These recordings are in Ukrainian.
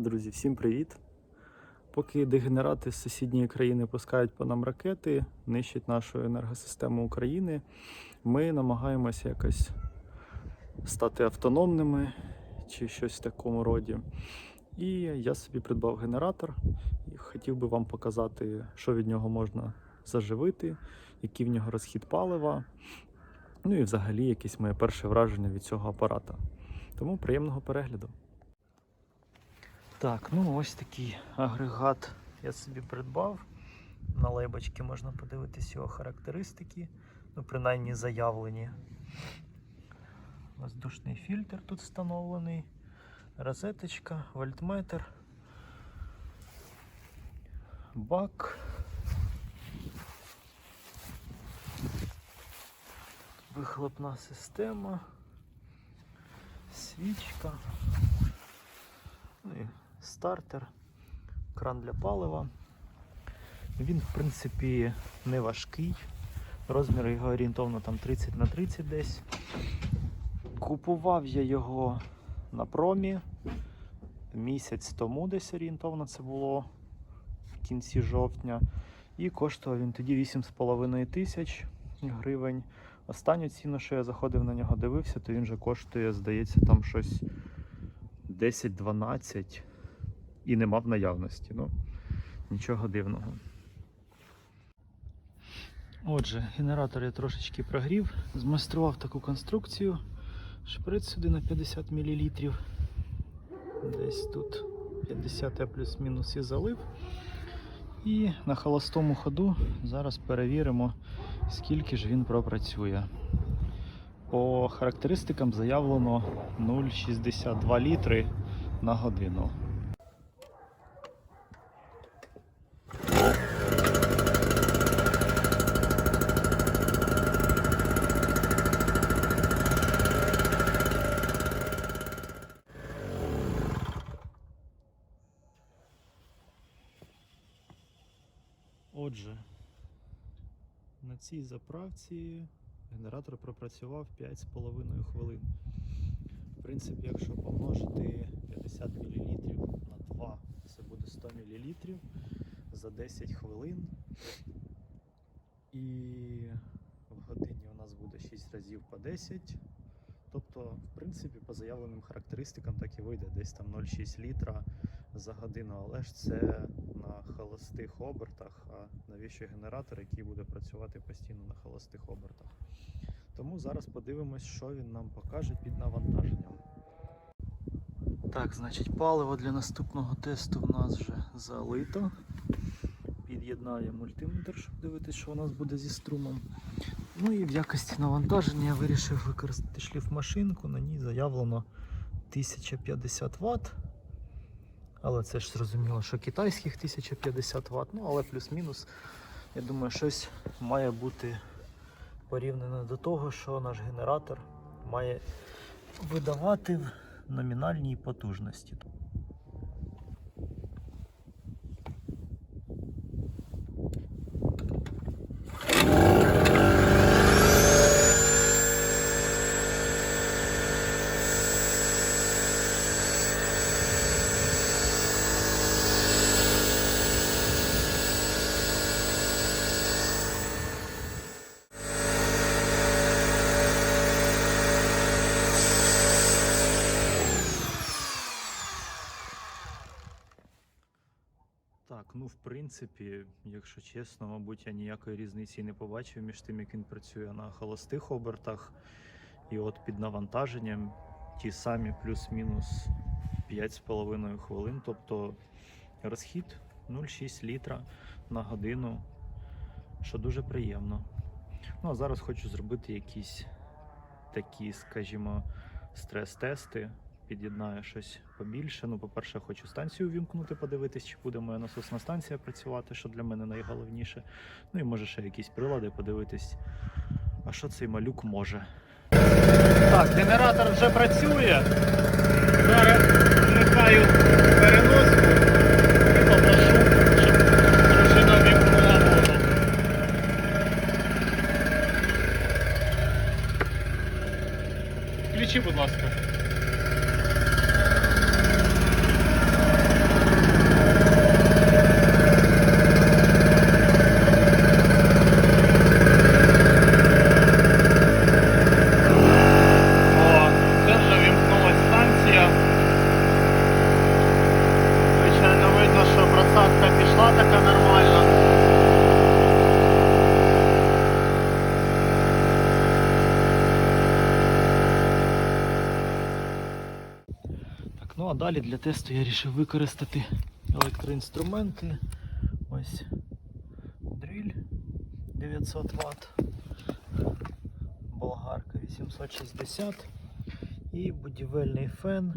Друзі, всім привіт! Поки дегенерати з сусідньої країни пускають по нам ракети, нищать нашу енергосистему України, ми намагаємося якось стати автономними чи щось в такому роді. І я собі придбав генератор і хотів би вам показати, що від нього можна заживити, який в нього розхід палива. Ну і взагалі якесь моє перше враження від цього апарата. Тому приємного перегляду. Так, ну ось такий агрегат я собі придбав. На лейбочці можна подивитись його характеристики, ну, принаймні заявлені. Воздушний фільтр тут встановлений, розеточка, вольтметр, бак. Вихлопна система, свічка, стартер, кран для палива. Він, в принципі, не важкий. Розмір його орієнтовно там 30 на 30 десь. Купував я його на промі місяць тому десь орієнтовно це було в кінці жовтня. І коштував він тоді 8,5 тисяч гривень. Останню ціну, що я заходив на нього, дивився, то він вже коштує, здається, там щось 10-12 і нема в наявності. Ну, нічого дивного. Отже, генератор я трошечки прогрів, змайстрував таку конструкцію. Шприц сюди на 50 мл. Десь тут 50 плюс-мінус і залив. І на холостому ходу зараз перевіримо, скільки ж він пропрацює. По характеристикам заявлено 0,62 літри на годину. Отже, на цій заправці генератор пропрацював 5,5 хвилин. В принципі, якщо помножити 50 мл на 2, це буде 100 мл за 10 хвилин. І в годині у нас буде 6 разів по 10. Тобто, в принципі, по заявленим характеристикам так і вийде десь там 0,6 літра за годину, але ж це на холостих обертах, а навіщо генератор, який буде працювати постійно на холостих обертах. Тому зараз подивимось, що він нам покаже під навантаженням. Так, значить, паливо для наступного тесту в нас вже залито. Під'єднаю мультиметр, щоб дивитися, що у нас буде зі струмом. Ну і в якості навантаження я вирішив використати шліфмашинку. На ній заявлено 1050 Вт. Але це ж зрозуміло, що китайських 1050 Вт, ну але плюс-мінус, я думаю, щось має бути порівняно до того, що наш генератор має видавати в номінальній потужності. Так, ну в принципі, якщо чесно, мабуть, я ніякої різниці не побачив між тим, як він працює на холостих обертах. І от під навантаженням ті самі плюс-мінус 5,5 хвилин. Тобто розхід 0,6 літра на годину, що дуже приємно. Ну а зараз хочу зробити якісь такі, скажімо, стрес-тести. Під'єднаю щось побільше. Ну, по-перше, хочу станцію увімкнути, подивитись, чи буде моя насосна станція працювати, що для мене найголовніше. Ну і може ще якісь прилади подивитись. А що цей малюк може? Так, генератор вже працює. Зараз вмикаю а далі для тесту я вирішив використати електроінструменти. Ось дриль 900 Вт, болгарка 860 і будівельний фен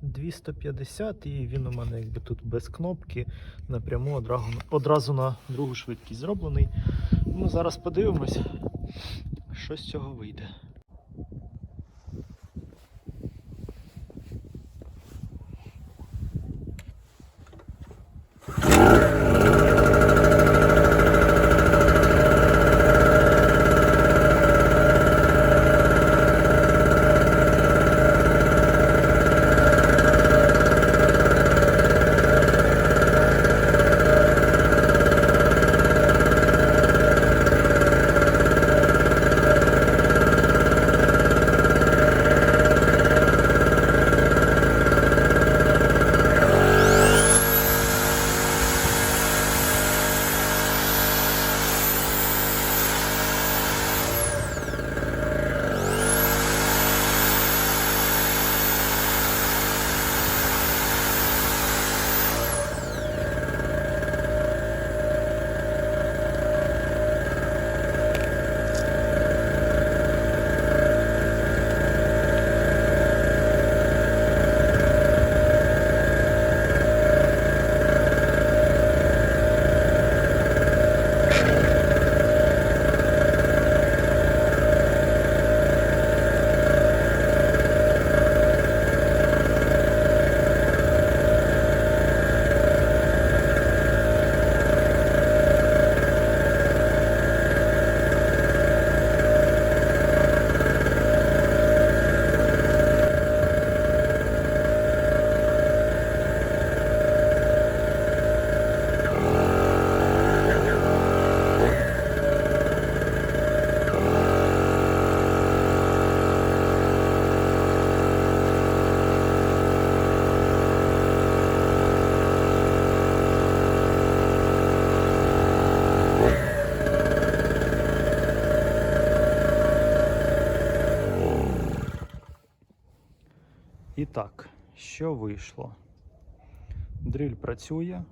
там 250 і він у мене якби тут без кнопки напряму одразу на другу швидкість зроблений. Ну, зараз подивимось, що з цього вийде. Що вийшло? Дриль працює,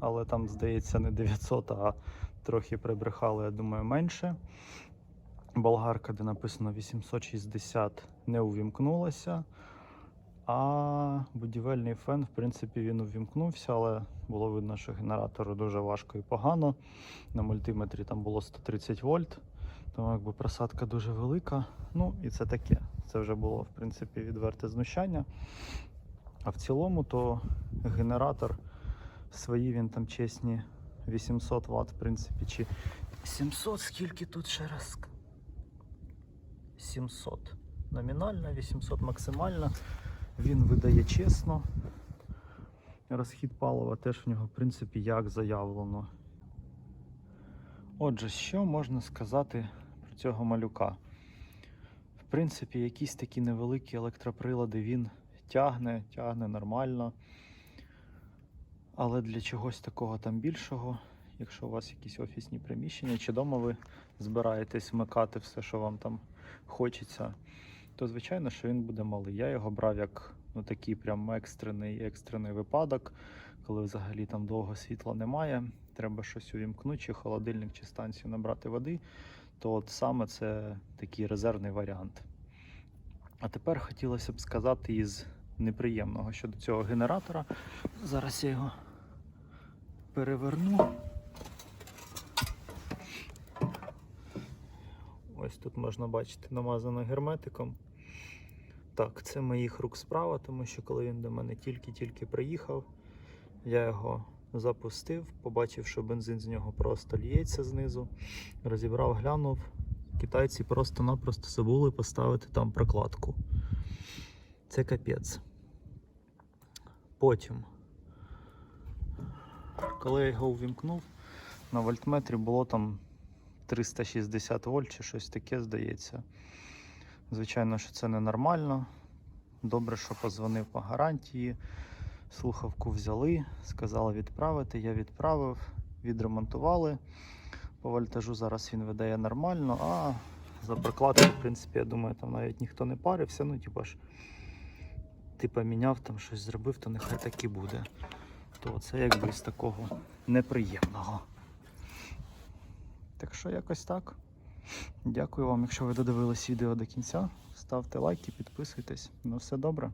але там, здається, не 900, а трохи прибрехали, я думаю, менше. Болгарка, де написано 860, не увімкнулася. А будівельний фен, в принципі, він увімкнувся, але було видно, що генератору дуже важко і погано. На мультиметрі там було 130 вольт, тому якби просадка дуже велика. Ну і це таке. Це вже було, в принципі, відверте знущання. А в цілому, то генератор свої він там чесні 800 Вт, в принципі, чи 700, скільки тут ще раз? 700. Номінальна, 800 максимальна. Він видає чесно. Розхід палива теж в нього, в принципі, як заявлено. Отже, що можна сказати про цього малюка? В принципі, якісь такі невеликі електроприлади він тягне, тягне нормально. Але для чогось такого там більшого, якщо у вас якісь офісні приміщення, чи вдома ви збираєтесь вмикати все, що вам там хочеться, то звичайно, що він буде малий. Я його брав як ну, такий прям екстрений, екстрений випадок, коли взагалі там довго світла немає. Треба щось увімкнути, чи холодильник, чи станцію набрати води, то от саме це такий резервний варіант. А тепер хотілося б сказати із неприємного щодо цього генератора. Зараз я його переверну. Ось тут можна бачити намазано герметиком. Так, це моїх рук справа, тому що коли він до мене тільки-тільки приїхав, я його запустив, побачив, що бензин з нього просто лється знизу. Розібрав, глянув. Китайці просто-напросто забули поставити там прокладку. Це капець. Потім, коли я його увімкнув, на вольтметрі було там 360 вольт чи щось таке, здається. Звичайно, що це ненормально. Добре, що позвонив по гарантії. Слухавку взяли, сказали відправити. Я відправив, відремонтували. По вольтажу зараз він видає нормально, а за прокладку, в принципі, я думаю, там навіть ніхто не парився. Ну, типа ж ти поміняв, там щось зробив, то нехай так і буде. То це якби з такого неприємного. Так що якось так. Дякую вам, якщо ви додивились відео до кінця. Ставте лайки, підписуйтесь. Ну все добре.